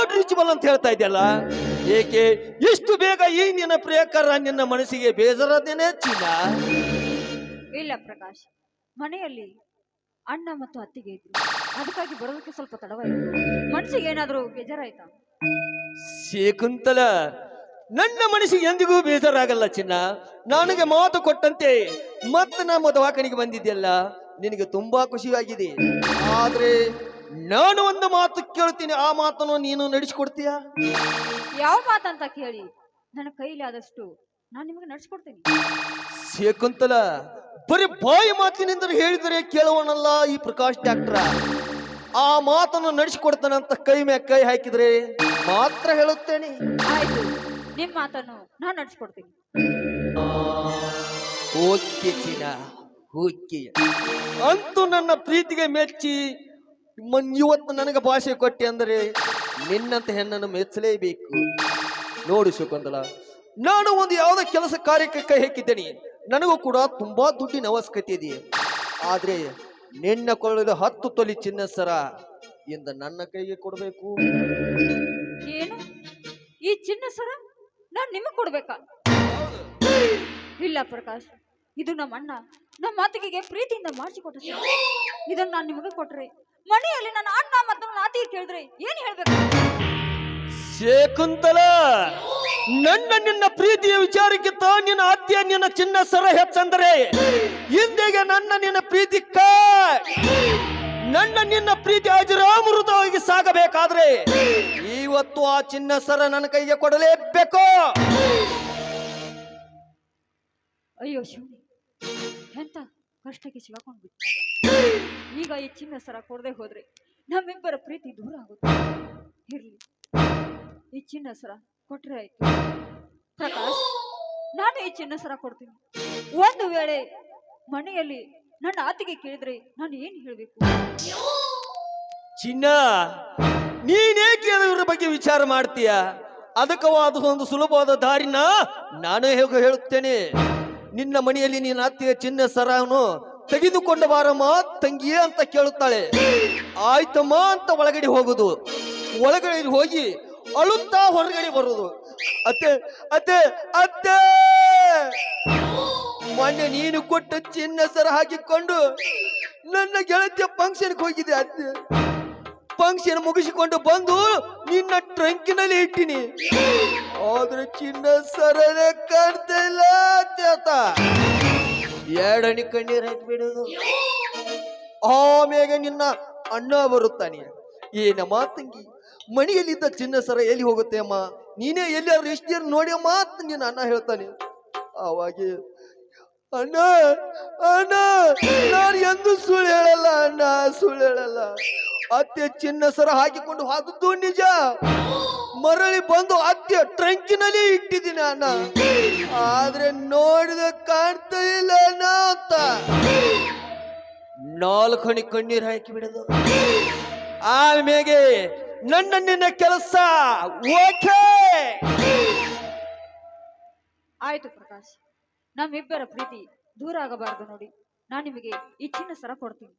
Not reachable ಅಂತ ಹೇಳ್ತಾ ಇದೆಯಲ್ಲ? ಏಕೆ? ಇಷ್ಟು ಬೇಗ ಈ ನಿನ್ನ ಪ್ರಿಯಕರ ನಿನ್ನ ಮನಸ್ಸಿಗೆ ಬೇಜಾರದೇನೆ ಚಿನ್ನ ಇಲ್ಲ ಪ್ರಕಾಶ್ ಮನೆಯಲ್ಲಿ ಅಣ್ಣ ಮತ್ತು ಅತ್ತಿಗೆ ಇದ್ರು. ಅದಕ್ಕಾಗಿ ಬರೋದಕ್ಕೆ ಸ್ವಲ್ಪ ತಡವಾಯಿತು. ಮನಸ್ಸಿಗೆ ಏನಾದರೂ ಬೇಜಾರಾಯ್ತಾ? ಶೇಕುಂತಲ ನನ್ನ ಮನಸ್ಸಿಗೆ ಎಂದಿಗೂ ಬೇಜಾರಾಗಲ್ಲ ಚಿನ್ನ. ನನಗೆ ಮಾತು ಕೊಟ್ಟಂತೆ ಮತ್ತೆ ನಮ್ಮ ದವಾಖಾನಿಗೆ ಬಂದಿದ್ಯಲ್ಲ. ನಿನಗೆ ತುಂಬಾ ಖುಷಿಯಾಗಿದೆ. ಆದ್ರೆ ನಾನು ಒಂದು ಮಾತು ಕೇಳ್ತೀನಿ ಆ ಮಾತನ್ನು ನೀನು ನಡೆಸಿಕೊಡ್ತೀಯ? ಯಾವ ಮಾತಂತ ಕೇಳಿ? ನನ್ನ ಕೈಲಿ ಆದಷ್ಟು ನಾನು ನಿಮಗೆ ನಡ್ಸ್ಕೊಡ್ತೀನಿ. ಶೇಕುಂತಲ ಬರೀ ಬಾಯಿ ಮಾತಿನಿಂದ ಹೇಳಿದರೆ ಕೇಳುವನಲ್ಲ ಈ ಪ್ರಕಾಶ್ ಡಾಕ್ಟ್ರ. ಆ ಮಾತನ್ನು ನಡೆಸಿಕೊಡ್ತಾನಂತ ಕೈ ಮ್ಯಾಗ ಕೈ ಹಾಕಿದ್ರೆ ಮಾತ್ರ ಹೇಳುತ್ತೇನೆ. ಆಯ್ತು ನಿಮ್ಮ ಮಾತನ್ನು ನಾನು ನಡ್ಸ್ಕೊಡ್ತೀನಿ. Okay China okay. ಅಂತೂ ನನ್ನ ಪ್ರೀತಿಗೆ ಮೆಚ್ಚಿ ಮನ್ ಇವತ್ತು ನನಗೆ ಭಾಷೆ ಕೊಟ್ಟೆ ಅಂದರೆ ನಿನ್ನಂತ ಹೆಣ್ಣನ್ನು ಮೆಚ್ಚಲೇಬೇಕು. ನೋಡು ಶುಕಂದಲ ನಾನು ಒಂದು ಯಾವುದೋ ಕೆಲಸ ಕಾರ್ಯಕ್ಕೆ ಕೈ ಹಾಕಿದ್ದೇನೆ. ನನಗೂ ಕೂಡ ತುಂಬಾ ದುಡ್ಡಿನ ಅವಶ್ಯಕತೆ ಇದೆ. ಆದ್ರೆ ನಿನ್ನ ಕೊಳ್ಳದ ಹತ್ತು ತೊಲಿ ಚಿನ್ನ ಸರ ಇಂದ ನನ್ನ ಕೈಗೆ ಕೊಡಬೇಕು. ಏನು? ಈ ಚಿನ್ನ ಸರ ನಾನು ನಿಮಗೆ ಕೊಡ್ಬೇಕಾ? ಇಲ್ಲ ಪ್ರಕಾಶ್ ಇದು ನಮ್ಮ ಅಣ್ಣ ನಮ್ಮ ಮಾತಿಗೆ ಪ್ರೀತಿಯಿಂದ ಮಾಡಿಸಿಕೊಟ್ಟ ಇದನ್ನು ನಾನು ನಿಮಗೆ ಕೊಟ್ರಿ. ಮನೆಯಲ್ಲಿ ನನ್ನ ಅಣ್ಣ ಮತ್ತು ನನ್ನ ಅತ್ತಿಗೆ ಕೇಳಿದ್ರೆ ಏನು ಹೇಳ್ಬೇಕು? ಶೇಕುಂತಲ ನನ್ನ ನಿನ್ನ ಪ್ರೀತಿಯ ವಿಚಾರಕ್ಕಿಂತ ನಿನ್ನ ಅತ್ಯ ನಿನ್ನ ಚಿನ್ನ ಸರ ಹೆಚ್ಚಂದರೆ ಹಿಂದೆಗೆ ನನ್ನ ನಿನ್ನ ಪ್ರೀತಿ ಕ. ನನ್ನ ನಿನ್ನ ಪ್ರೀತಿ ಅಜರಾಮೃತವಾಗಿ ಸಾಗಬೇಕಾದ್ರೆ ಇವತ್ತು ಆ ಚಿನ್ನ ಸರ ನನ್ನ ಕೈಗೆ ಕೊಡಲೇಬೇಕು. ಅಯ್ಯೋ ಎಂತ ಕಷ್ಟಕ್ಕೆ ಸಿಗಾಕೊಂಡು ಬಿಟ್ಟ ಈಗ ಈ ಚಿನ್ನ ಸರ ಕೊಡದೆ ಹೋದ್ರೆ ನಮ್ಮಿಬ್ಬರ ಪ್ರೀತಿ ದೂರ ಆಗುತ್ತೆ. ಇರ್ಲಿ. ಈ ಚಿನ್ನ ಸರ ಕೊಟ್ರೆ ಆಯ್ತು. ಪ್ರಕಾಶ್, ನಾನು ಈ ಚಿನ್ನ ಸರ ಕೊಡ್ತೀನಿ. ಒಂದು ವೇಳೆ ಮನೆಯಲ್ಲಿ ನನ್ನ ಆತಿಗೆ ಕೇಳಿದ್ರೆ ನಾನು ಏನು ಹೇಳಬೇಕು? ಚಿನ್ನ ನೀನೇಕೆ ಅದರ ಬಗ್ಗೆ ವಿಚಾರ ಮಾಡ್ತೀಯ? ಅದಕ್ಕವಾದ ಒಂದು ಸುಲಭವಾದ ದಾರಿನ ನಾನು ಹೇಗೆ ಹೇಳುತ್ತೇನೆ? ನಿನ್ನ ಮನೆಯಲ್ಲಿ ನಿನ್ನ ಅತ್ತೆಯ ಚಿನ್ನ ಸರವನ್ನು ತೆಗೆದುಕೊಂಡ ಬಾರಮ್ಮ ತಂಗಿಯೇ ಅಂತ ಕೇಳುತ್ತಾಳೆ. ಆಯ್ತಮ್ಮ ಅಂತ ಒಳಗಡೆ ಹೋಗುದು. ಒಳಗಡೆ ಹೋಗಿ ಅಳುತ್ತಾ ಹೊರಗಡೆ ಬರುದು. ಅತ್ತೆ ಅತ್ತೆ ಅತ್ತೆ! ಮೊನ್ನೆ ನೀನು ಕೊಟ್ಟು ಚಿನ್ನ ಸರ ಹಾಕಿಕೊಂಡು ನನ್ನ ಗೆಳತಿಯ ಫಂಕ್ಷನ್ಗೆ ಹೋಗಿದೆ ಅತ್ತೆ. ಫಂಕ್ಷನ್ ಮುಗಿಸಿಕೊಂಡು ಬಂದು ನಿನ್ನ ಟ್ರಂಕಿನಲ್ಲಿ ಇಟ್ಟಿನಿ. ಆದ್ರೆ ಚಿನ್ನ ಸರನೆ ಎರಡನಿ ಕಣ್ಣೀರ್ ಹಾಕಿಬಿಡುದು ಆಮೇಲೆ ನಿನ್ನ ಅಣ್ಣ ಬರುತ್ತಾನೆ. ಏನಮ್ಮ ತಂಗಿ ಮನೆಯಲ್ಲಿದ್ದ ಚಿನ್ನ ಸರ ಎಲ್ಲಿ ಹೋಗುತ್ತೆ ಅಮ್ಮ? ನೀನೇ ಎಲ್ಲಿಯಾದ್ರೂ ಎಷ್ಟು ನೋಡಿ ಅಮ್ಮ ಅಂತ ನಿನ್ನ ಅಣ್ಣ ಹೇಳ್ತಾನೆ. ಅವಾಗೆ ಅಣ್ಣ ಅಣ್ಣ, ನಾನು ಎಂದು ಸುಳ್ಳು ಹೇಳಲ್ಲ, ಅಣ್ಣ, ಸುಳ್ಳು ಹೇಳಲ್ಲ. ಅತ್ತೆ ಚಿನ್ನ ಸರ ಹಾಕಿಕೊಂಡು ಹಾದದ್ದು ನಿಜ. ಮರಳಿ ಬಂದು ಅತ್ತೆ ಟ್ರಂಕಿನಲ್ಲಿ ಇಟ್ಟಿದ್ದೀನಿ ಅಣ್ಣ. ಆದ್ರೆ ನೋಡಿದ ಕಾಣ್ತಾ ಇಲ್ಲ ಅಣ್ಣ ಅಂತ. ನಾಲ್ಕು ಹಣಿ ಕಣ್ಣೀರ್ ಹಾಕಿ ಬಿಡೋದು. ಆಮೇಲೆ ನನ್ನ ನಿನ್ನ ಕೆಲಸ ಓಕೆ. ಆಯ್ತು ಪ್ರಕಾಶ್, ನಮ್ಮಿಬ್ಬರ ಪ್ರೀತಿ ದೂರ ಆಗಬಾರದು ನೋಡಿ. ನಾನು ನಿಮಗೆ ಈ ಸರ ಕೊಡ್ತೀನಿ.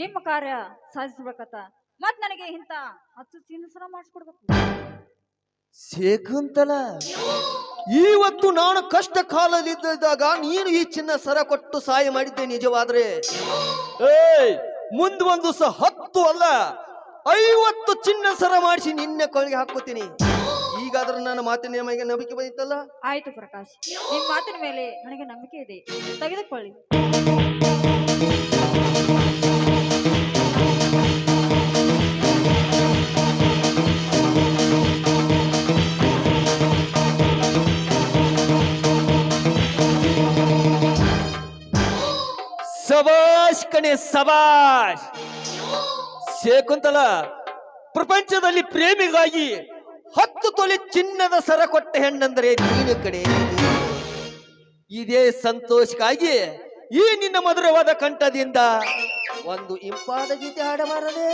ನಿಮ್ಮ ಕಾರ್ಯ ಸಾಧಿಸ್ಬೇಕತ್ತ ಮತ್ ನನಗೆ ಇಂತ ಹತ್ತು ಚಿನ್ನ ಸರ ಮಾಡಿಸ್ಕೊಡ್ಬೇಕು. ಶೇಖಂತಲ ಇವತ್ತು ನಾನು ಕಷ್ಟ ಕಾಲದಿದ್ದಾಗ ನೀನು ಈ ಚಿನ್ನ ಸರ ಕೊಟ್ಟು ಸಹಾಯ ಮಾಡಿದ್ದೆ ನಿಜವಾದ್ರೆ. ಏಯ್ ಮುಂದ್ ಒಂದು ಸಹ ಹತ್ತು ಅಲ್ಲ ಐವತ್ತು ಚಿನ್ನ ಸರ ಮಾಡಿಸಿ ನಿನ್ನೆ ಕೊಳಗೆ ಹಾಕೋತೀನಿ ಈಗಾದ್ರೂ ನನ್ನ ಮಾತಿನ ನಿಮಗೆ ನಂಬಿಕೆ ಬಂದಿತ್ತಲ್ಲ? ಆಯ್ತು ಪ್ರಕಾಶ್ ನಿಮ್ಮ ಮಾತಿನ ಮೇಲೆ ನನಗೆ ನಂಬಿಕೆ ಇದೆ. ತೆಗೆದುಕೊಳ್ಳಿ. ಸಬಾಷ್ ಕಣೆ ಸಬಾಷ್ ಶೇಕುಂತಲ ಪ್ರಪಂಚದಲ್ಲಿ ಪ್ರೇಮಿಗಾಗಿ ಹತ್ತು ತೊಲೆ ಚಿನ್ನದ ಸರ ಕೊಟ್ಟ ಹೆಣ್ಣಂದ್ರೆ ನೀನು ಕಡೆ ಇದೇ ಸಂತೋಷಕ್ಕಾಗಿ ಈ ನಿನ್ನ ಮಧುರವಾದ ಕಂಠದಿಂದ ಒಂದು ಇಂಪಾದ ಗೀತೆ ಹಾಡಬಾರದೆ.